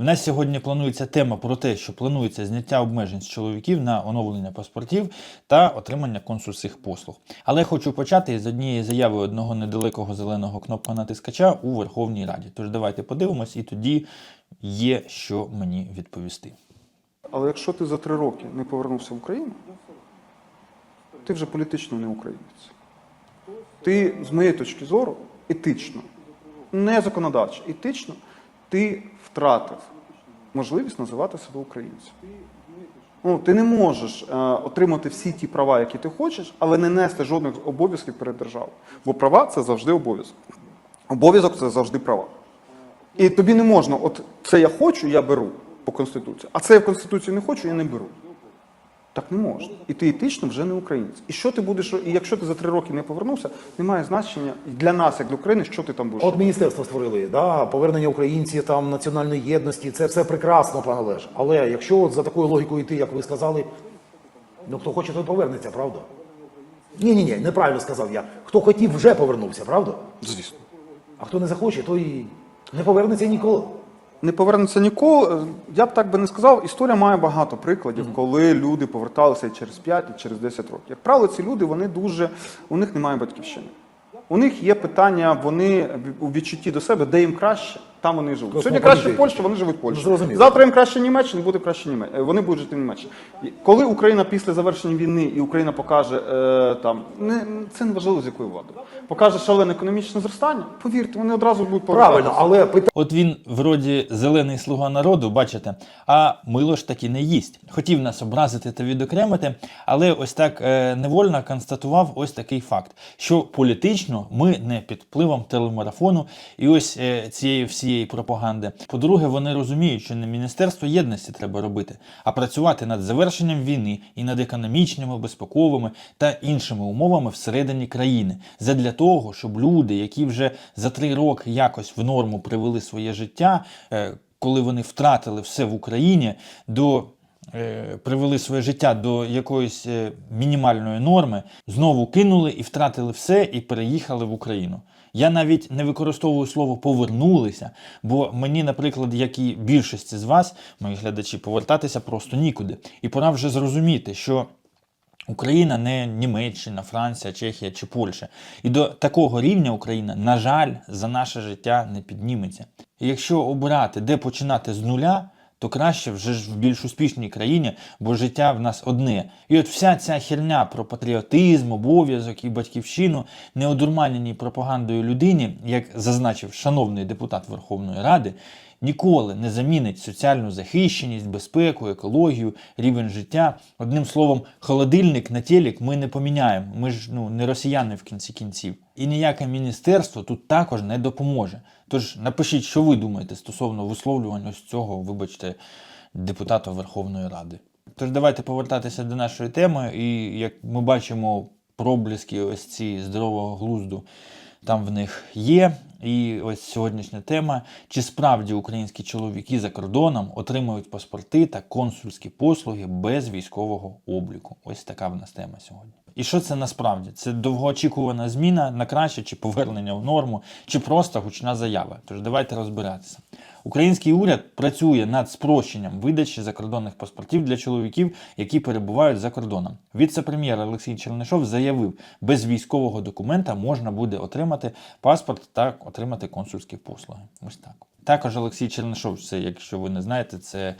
В нас сьогодні планується тема про те, що планується зняття обмежень з чоловіків на оновлення паспортів та отримання консульських послуг. Але хочу почати з однієї заяви одного недалекого зеленого кнопка натискача у Верховній Раді. Тож давайте подивимось, і тоді є що мені відповісти. Але якщо ти за три роки не повернувся в Україну, ти вже політично не українець. Ти, з моєї точки зору, етично, не законодавчо, етично, ти втратив можливість називати себе українцем. Ну, ти не можеш е, отримати всі ті права, які ти хочеш, але не нести жодних обов'язків перед державою. Бо права це завжди обов'язок. Обов'язок це завжди права. І тобі не можна, от це я хочу, я беру по Конституції, а це я в Конституції не хочу, я не беру. Так не можна. І ти етично вже не українець. І що ти будеш, і якщо ти за три роки не повернувся, немає значення для нас, як для України, що ти там будеш. От міністерство створили, да, повернення українців, там національної єдності, це все прекрасно, пане Олеж. Але якщо от за такою логікою йти, як ви сказали, ну хто хоче, той повернеться, правда? Ні, ні, ні, неправильно сказав я. Хто хотів, вже повернувся, правда? Звісно. А хто не захоче, той не повернеться ніколи. Не повернеться ніколи. Я б так би не сказав. Історія має багато прикладів, коли люди поверталися і через 5, і через 10 років. Як правило, ці люди вони дуже у них немає батьківщини. У них є питання, вони у відчутті до себе, де їм краще, там вони живуть. Сьогодні краще в Польщі, вони живуть в Польщі. Зрозуміло. Завтра їм краще Німеччина, буде краще Німеччина. Вони будуть жити в Німеччині. Коли Україна після завершення війни і Україна покаже е, там, не це не важливо з якою владою, покаже шалене економічне зростання. Повірте, вони одразу будуть. Правильно, але питання. От він, вроді, зелений слуга народу, бачите, а мило ж таки не їсть. Хотів нас образити та відокремити, але ось так е, невольно констатував ось такий факт, що політично ми не під впливом телемарафону і ось е, цієї всієї пропаганди. По-друге, вони розуміють, що не міністерство єдності треба робити, а працювати над завершенням війни і над економічними, безпековими та іншими умовами всередині країни, задля того, щоб люди, які вже за три роки якось в норму привели своє життя, е, коли вони втратили все в Україні, до привели своє життя до якоїсь е, мінімальної норми, знову кинули і втратили все і переїхали в Україну. Я навіть не використовую слово повернулися, бо мені, наприклад, як і більшості з вас, мої глядачі, повертатися просто нікуди. І пора вже зрозуміти, що Україна не Німеччина, Франція, Чехія чи Польща. І до такого рівня Україна, на жаль, за наше життя не підніметься. І якщо обирати, де починати з нуля, то краще вже ж в більш успішній країні, бо життя в нас одне. І от вся ця херня про патріотизм, обов'язок і батьківщину, не одурманеній пропагандою людині, як зазначив шановний депутат Верховної Ради, ніколи не замінить соціальну захищеність, безпеку, екологію, рівень життя. Одним словом, холодильник на телек ми не поміняємо. Ми ж ну не росіяни в кінці кінців. І ніяке міністерство тут також не допоможе. Тож напишіть, що ви думаєте стосовно висловлювань ось цього, вибачте, депутата Верховної Ради. Тож давайте повертатися до нашої теми, і як ми бачимо, проблиски ось ці здорового глузду там в них є. І ось сьогоднішня тема: чи справді українські чоловіки за кордоном отримують паспорти та консульські послуги без військового обліку? Ось така в нас тема сьогодні. І що це насправді? Це довгоочікувана зміна на краще, чи повернення в норму, чи просто гучна заява. Тож давайте розбиратися. Український уряд працює над спрощенням видачі закордонних паспортів для чоловіків, які перебувають за кордоном. Віце-прем'єр Олексій Чернишов заявив, без військового документа можна буде отримати паспорт та отримати консульські послуги. Ось так. Також Олексій Чернишов, це, якщо ви не знаєте, це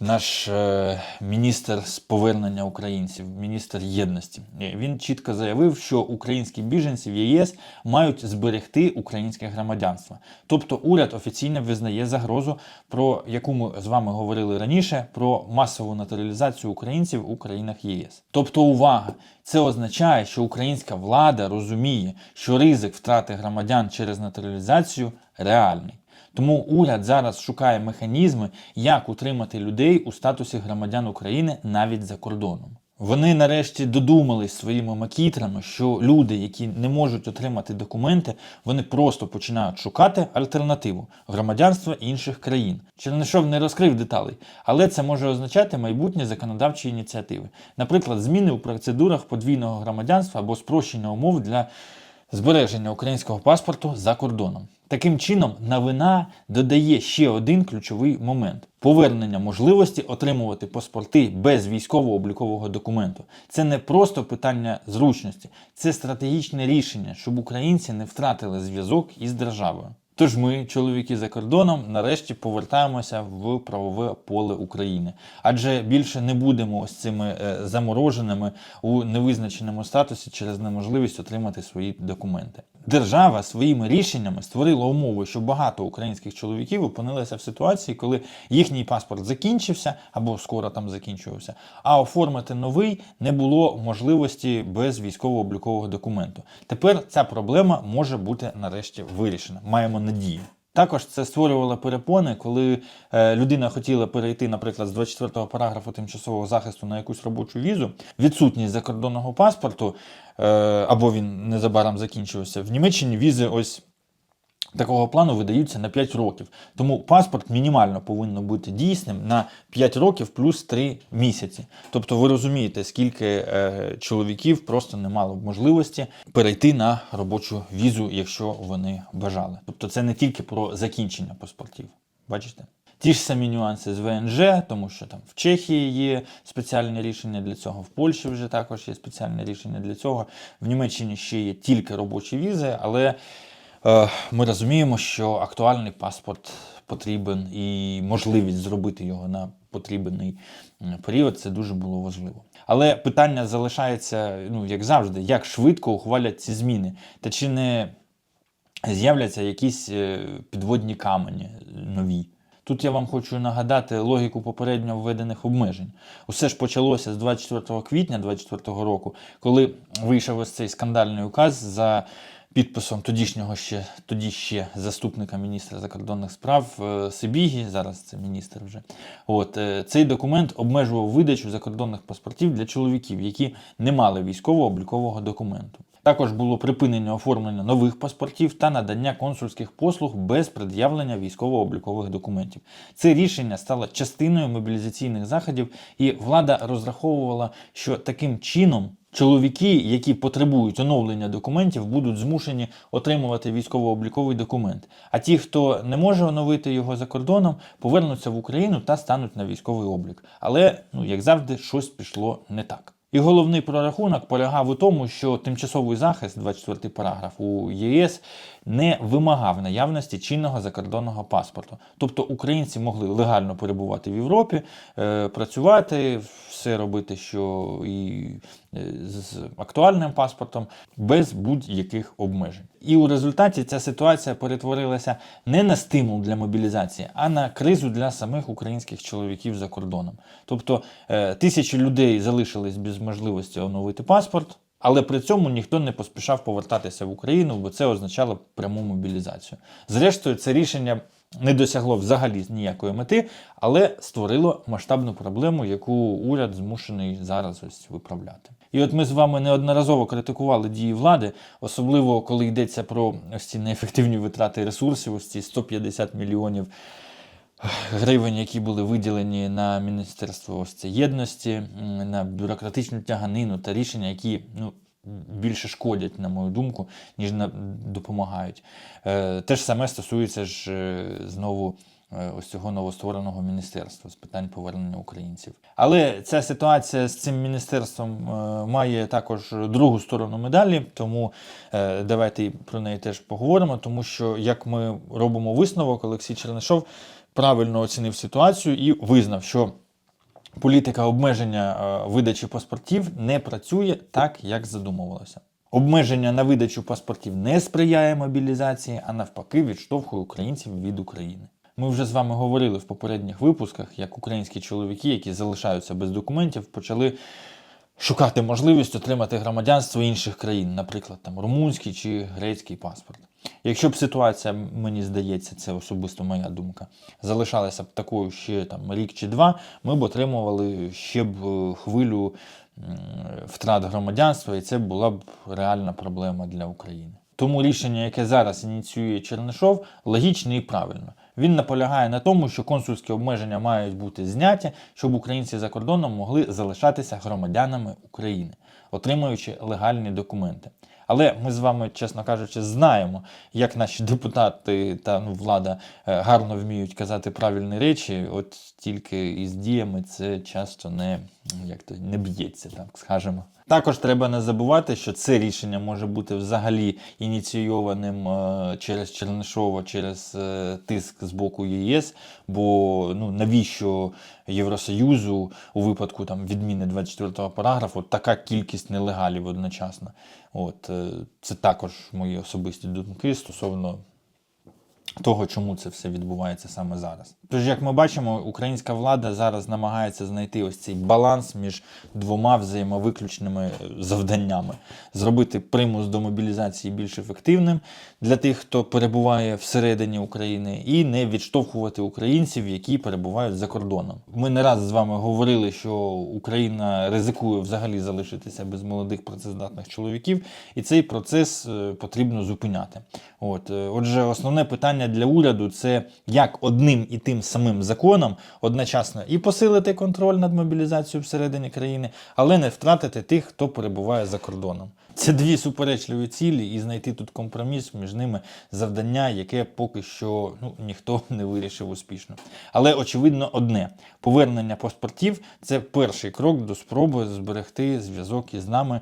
наш е, міністр з повернення українців, міністр єдності. Він чітко заявив, що українські біженці в ЄС мають зберегти українське громадянство. Тобто уряд офіційно визнає загрозу, про яку ми з вами говорили раніше, про масову натуралізацію українців у країнах ЄС. Тобто, увага! Це означає, що українська влада розуміє, що ризик втрати громадян через натуралізацію реальний. Тому уряд зараз шукає механізми, як утримати людей у статусі громадян України навіть за кордоном. Вони нарешті додумались своїми макітрами, що люди, які не можуть отримати документи, вони просто починають шукати альтернативу громадянства інших країн. Чернишов не розкрив деталей, але це може означати майбутні законодавчі ініціативи, наприклад, зміни у процедурах подвійного громадянства або спрощення умов для збереження українського паспорту за кордоном. Таким чином, новина додає ще один ключовий момент: повернення можливості отримувати паспорти без військово-облікового документу. Це не просто питання зручності, це стратегічне рішення, щоб українці не втратили зв'язок із державою. Тож ми, чоловіки за кордоном, нарешті повертаємося в правове поле України, адже більше не будемо ось цими е, замороженими у невизначеному статусі через неможливість отримати свої документи. Держава своїми рішеннями створила умови, що багато українських чоловіків опинилися в ситуації, коли їхній паспорт закінчився або скоро там закінчувався, а оформити новий не було можливості без військово-облікового документу. Тепер ця проблема може бути нарешті вирішена. Маємо надію. Також це створювало перепони, коли е, людина хотіла перейти, наприклад, з 24 параграфу тимчасового захисту на якусь робочу візу, відсутність закордонного паспорту, е, або він незабаром закінчився. В Німеччині візи ось такого плану видаються на 5 років. Тому паспорт мінімально повинен бути дійсним на 5 років плюс 3 місяці. Тобто ви розумієте, скільки е, чоловіків просто не мало б можливості перейти на робочу візу, якщо вони бажали. Тобто це не тільки про закінчення паспортів. Бачите? Ті ж самі нюанси з ВНЖ, тому що там в Чехії є спеціальне рішення для цього, в Польщі вже також є спеціальне рішення для цього. В Німеччині ще є тільки робочі візи, але ми розуміємо, що актуальний паспорт потрібен і можливість зробити його на потрібний період це дуже було важливо. Але питання залишається, ну як завжди, як швидко ухвалять ці зміни, та чи не з'являться якісь е, підводні камені нові. Тут я вам хочу нагадати логіку попередньо введених обмежень. Усе ж почалося з 24 квітня 2024 року, коли вийшов ось цей скандальний указ за підписом тодішнього ще тоді ще заступника міністра закордонних справ е, Сибігі, зараз це міністр вже. От е, цей документ обмежував видачу закордонних паспортів для чоловіків, які не мали військово-облікового документу. Також було припинення оформлення нових паспортів та надання консульських послуг без пред'явлення військово-облікових документів. Це рішення стало частиною мобілізаційних заходів, і влада розраховувала, що таким чином чоловіки, які потребують оновлення документів, будуть змушені отримувати військово-обліковий документ. А ті, хто не може оновити його за кордоном, повернуться в Україну та стануть на військовий облік. Але, ну як завжди, щось пішло не так. І головний прорахунок полягав у тому, що тимчасовий захист, 24 параграф у ЄС, не вимагав наявності чинного закордонного паспорту. Тобто українці могли легально перебувати в Європі, е, працювати, все робити, що і е, з актуальним паспортом, без будь-яких обмежень. І у результаті ця ситуація перетворилася не на стимул для мобілізації, а на кризу для самих українських чоловіків за кордоном. Тобто е, тисячі людей залишились без можливості оновити паспорт. Але при цьому ніхто не поспішав повертатися в Україну, бо це означало пряму мобілізацію. Зрештою, це рішення не досягло взагалі ніякої мети, але створило масштабну проблему, яку уряд змушений зараз ось виправляти. І от ми з вами неодноразово критикували дії влади, особливо коли йдеться про ось ці неефективні витрати ресурсів, ось ці 150 мільйонів гривень, які були виділені на Міністерство ось це єдності, на бюрократичну тяганину та рішення, які ну, більше шкодять, на мою думку, ніж допомагають. Е, те ж саме стосується ж е, знову. е, Ось цього новоствореного міністерства з питань повернення українців. Але ця ситуація з цим міністерством має також другу сторону медалі, тому давайте про неї теж поговоримо. Тому що як ми робимо висновок, Олексій Чернишов правильно оцінив ситуацію і визнав, що політика обмеження е, видачі паспортів не працює так, як задумувалося. Обмеження на видачу паспортів не сприяє мобілізації, а навпаки, відштовхує українців від України. Ми вже з вами говорили в попередніх випусках, як українські чоловіки, які залишаються без документів, почали шукати можливість отримати громадянство інших країн, наприклад, там румунський чи грецький паспорт. Якщо б ситуація, мені здається, це особисто моя думка, залишалася б такою ще там рік чи два, ми б отримували ще б е, хвилю втрат громадянства, і це була б реальна проблема для України. Тому рішення, яке зараз ініціює Чернишов, логічне і правильно. Він наполягає на тому, що консульські обмеження мають бути зняті, щоб українці за кордоном могли залишатися громадянами України, отримуючи легальні документи. Але ми з вами, чесно кажучи, знаємо, як наші депутати та ну, влада е, гарно вміють казати правильні речі, от тільки із діями це часто не, як то, не б'ється, так скажемо. Також треба не забувати, що це рішення може бути взагалі ініційованим е, через Чернишова, через е, тиск з боку ЄС. Бо ну навіщо Євросоюзу у випадку там відміни 24-го параграфу така кількість нелегалів одночасно? От е, це також мої особисті думки стосовно того, чому це все відбувається саме зараз. Тож, як ми бачимо, українська влада зараз намагається знайти ось цей баланс між двома взаємовиключними е, завданнями: зробити примус до мобілізації більш ефективним для тих, хто перебуває всередині України, і не відштовхувати українців, які перебувають за кордоном. Ми не раз з вами говорили, що Україна ризикує взагалі залишитися без молодих працездатних чоловіків, і цей процес е, потрібно зупиняти. От, е, отже, основне питання для уряду це як одним і тим самим законом одночасно і посилити контроль над мобілізацією всередині країни, але не втратити тих, хто перебуває за кордоном. Це дві суперечливі цілі, і знайти тут компроміс між ними завдання, яке поки що ну, ніхто не вирішив успішно. Але очевидно одне: повернення паспортів це перший крок до спроби зберегти зв'язок із нами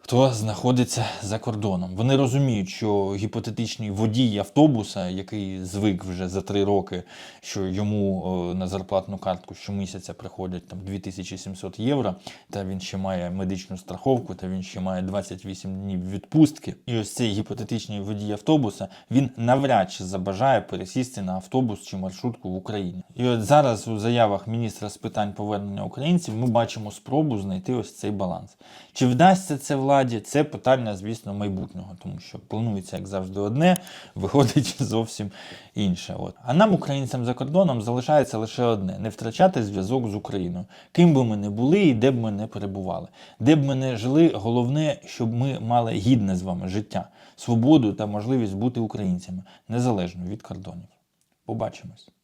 хто знаходиться за кордоном. Вони розуміють, що гіпотетичний водій автобуса, який звик вже за три роки, що йому на зарплатну картку щомісяця приходять там 2700 євро, та він ще має медичну страховку, та він ще має 28 днів відпустки. І ось цей гіпотетичний водій автобуса він навряд чи забажає пересісти на автобус чи маршрутку в Україні. І от зараз у заявах міністра з питань повернення українців ми бачимо спробу знайти ось цей баланс. Чи вдасться це владі? Це питання, звісно, майбутнього, тому що планується, як завжди, одне, виходить зовсім інше. От. А нам, українцям за кордоном, залишається лише одне: не втрачати зв'язок з Україною. Ким би ми не були і де б ми не перебували. Де б ми не жили, головне, щоб ми мали гідне з вами життя, свободу та можливість бути українцями, незалежно від кордонів. Побачимось.